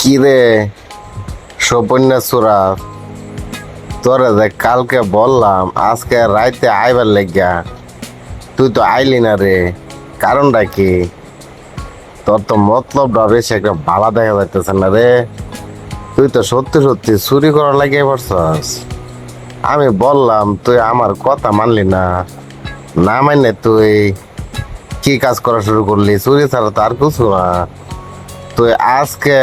কি রে সৌপন্যা সুরা তোরে কালকে বললাম, আজকে রাইতে আইবার লেগা তুই তো আইলি না রে, কারণটা কি? তোর তো মতলবটা বেশি একটা ভালো দেখা যাইতেছে না রে। তুই তো সত্যি সত্যি চুরি করার লাগিয়ে পড়ছস। আমি বললাম, তুই আমার কথা মানলি না। না মানে তুই কি কাজ করা শুরু করলি? চুরি ছাড়া তো আর কিছু না। তুই আজকে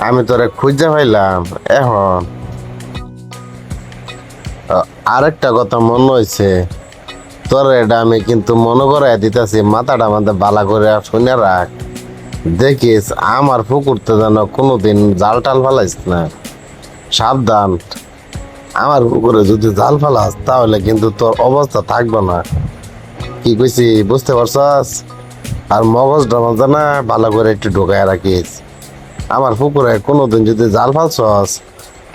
আমি তোরে খুঁজে পাইলাম, এখন। আরেকটা কথা মনে হয়েছে তোর এটা আমি কিন্তু মনে করে দিতেছি, মাথাটা আমাদের বালা করে শুনে রাখ। দেখিস, আমার পুকুরতে যেন কোনোদিন জাল টাল ফালাইস না। সাবধান। আমার পুকুরে যদি জাল ফালাস, তাহলে কিন্তু তোর অবস্থা থাকবে না। কি কইছি, বুঝতে পারছস? আর মগজটা মাঝে না ভালো করে একটু ঢোকায় রাখিস। আমার পুকুরে কোনোদিন যদি জাল ফালছস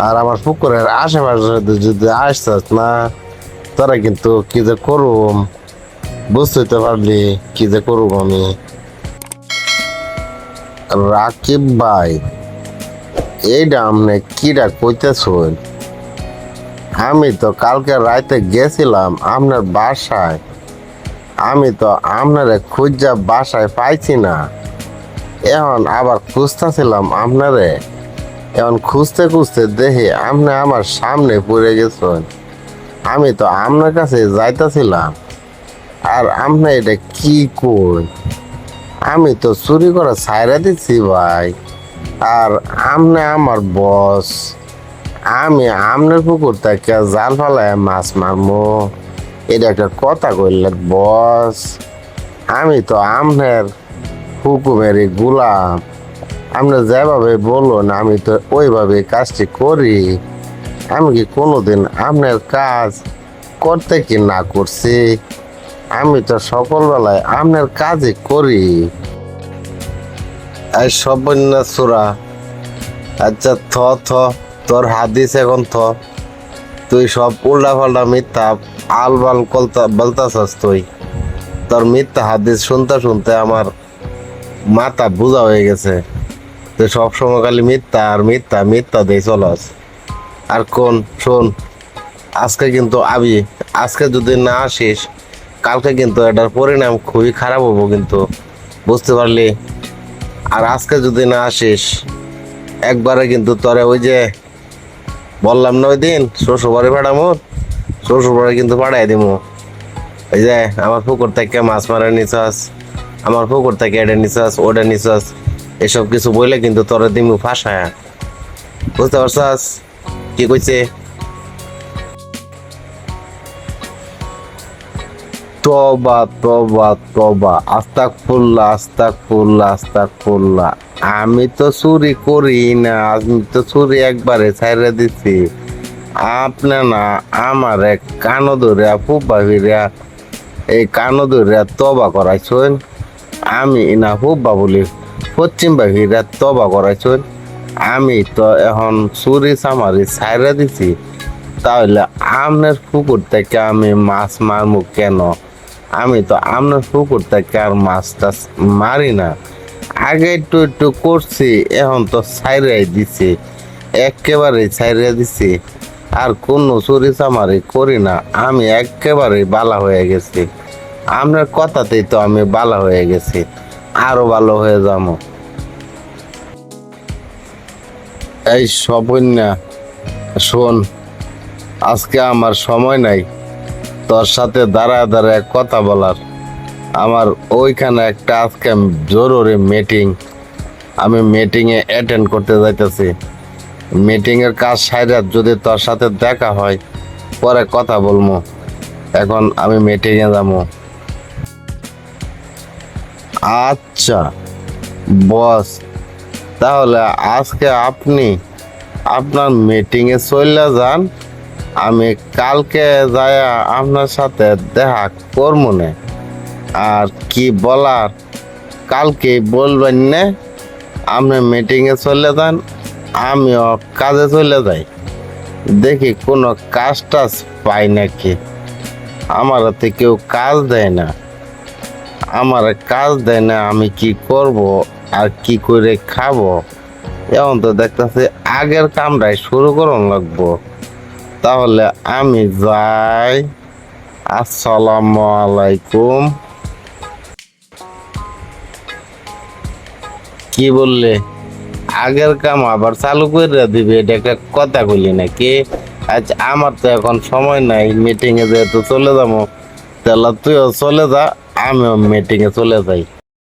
আর আমার পুকুরের আশেপাশে যদি আসছস না, তোরা কিন্তু কি যে করুম? বুঝতে পারলি কি যে করুম আমি। রাকিব ভাই এইটা আপনি কিরা কইতেছেন? আমি তো কালকে রাতে গেছিলাম আপনার বাসায়। আমি তো আপনারে খুঁজা বাসায় পাইছি না। এখন আবার খুঁজতেছিলাম আপনারে। এখন খুঁজতে খুঁজতে দেখি আপনি আমার সামনে পড়ে গেছেন। আমি তো আপনার কাছে যাইতেছিলাম। আর আপনি এটা কি কই? আমি তো চুরি করে ছাইরা দিচ্ছি ভাই। আর আপনি আমার বস। আমি আপনার পুকুর থেকে জাল ফালায় মাছ মারমো। এটা একটা কথা কইলে বস। আমি তো আপনার হুকুমেরই গুলাম আপনি যেভাবে বলুন আমি তো ওইভাবে কাজটি করি। আমি কি কোনোদিন আপনার কাজ করতে কি না করছি? আমি তো সকলবেলায় আপনার কাজই করি। এই সর্বন্য সুরা। আচ্ছা থ থ, তোর হাদিস এখন থ। তুই সব উল্টা পাল্টা মিথ্যা আলবাল কলতা বলতাছস তুই। তোর মিথ্যা হাদিস শুনতে শুনতে আমার মাথা বোঝা হয়ে গেছে তুই সবসময় খালি মিথ্যা আর মিথ্যা মিথ্যা দিয়ে চলস আর কোন? শোন, আজকে কিন্তু আবি আজকে যদি না আসিস, কালকে কিন্তু এটার পরিণাম খুবই খারাপ হব কিন্তু, বুঝতে পারলি? আর আজকে যদি না আসিস, একবারে কিন্তু তোরে ওই যে বললাম না ওই দিন শ্বশুর বাড়ি পাঠামো শ্বশুর বাড়ি কিন্তু পাঠাই দিমু। ওই যে, আমার পুকুর থেকে মাছ মারা নিছাস আমার পুকুর থেকে এটা নিছাস, ওটা নিছাস, এসব কিছু বইলে কিন্তু তোরে দিমু ফাঁসায়। বুঝতে পারছাস? কি কইছে? তবা তবা তবা আস্তাক ফুল্লা আস্তাক ফুল্লা আস্তাক ফুল্লা আমি তো চুরি করি না আমি তো চুরি একবারে ছাইরা দিছি। আপনি না, আমার এক কানো ধরিয়া ফুব্বা ফিরিয়া এই কানো ধরিয়া তবা করাইছেন। আমি না ফুব্বা বলি পশ্চিম বাহিরা তবা করাইছেন। আমি তো এখন চুরি চামারি ছাইরা দিছি। তাহলে আমনের পুকুর থেকে আমি মাছ মারমু কেন? আমি তো আমনের পুকুর থেকে আর মাছ টাছ মারি না। আগে একটু একটু করছি, এখন তো ছাইরাই দিছি। একেবারে ছাইরা দিছি। আর কোনো চুরি চামারি করি না। আমি একেবারে বালা হয়ে গেছি। আপনার কথাতেই তো আমি ভালো হয়ে গেছি। আরও ভালো হয়ে যাব। এই সবন্যা, শোন, আজকে আমার সময় নাই। তোর সাথে দাঁড়ায় দাঁড়ায় কথা বলার। আমার ওইখানে একটা আজকে জরুরি মিটিং আমি মিটিংয়ে অ্যাটেন্ড করতে যাইতেছি। মিটিংয়ের কাজ সাইডে যদি তোর সাথে দেখা হয়, পরে কথা বলব এখন আমি মিটিংয়ে যাব। আচ্ছা বস। তাহলে আজকে আপনি আপনার মিটিংয়ে চলে যান। আমি কালকে যায়া আপনার সাথে দেখা করব না। আর কি বলার কালকে বলবেন না। আপনি মিটিংয়ে চলে যান, আমিও কাজে চলে যাই। দেখি কোনো কাজ টাজ পাই নাকি। আমার হাতে কেউ কাজ দেয় না। আমার কাজ দেয় না, আমি কি করব আর কি করে খাব? এখন তো দেখতেছি আগের কামটাই শুরু করুন লাগবো। তাহলে আমি যাই। আসসালামু আলাইকুম। কি বললে? আগের কাম আবার চালু করে দিবে, এটা একটা কথা কইলি নাকি? আচ্ছা আমার তো এখন সময় নাই মিটিংয়ে যেহেতু চলে যাব, তাহলে তুইও চলে যা। আমিও মিটিংয়ে চলে যাই।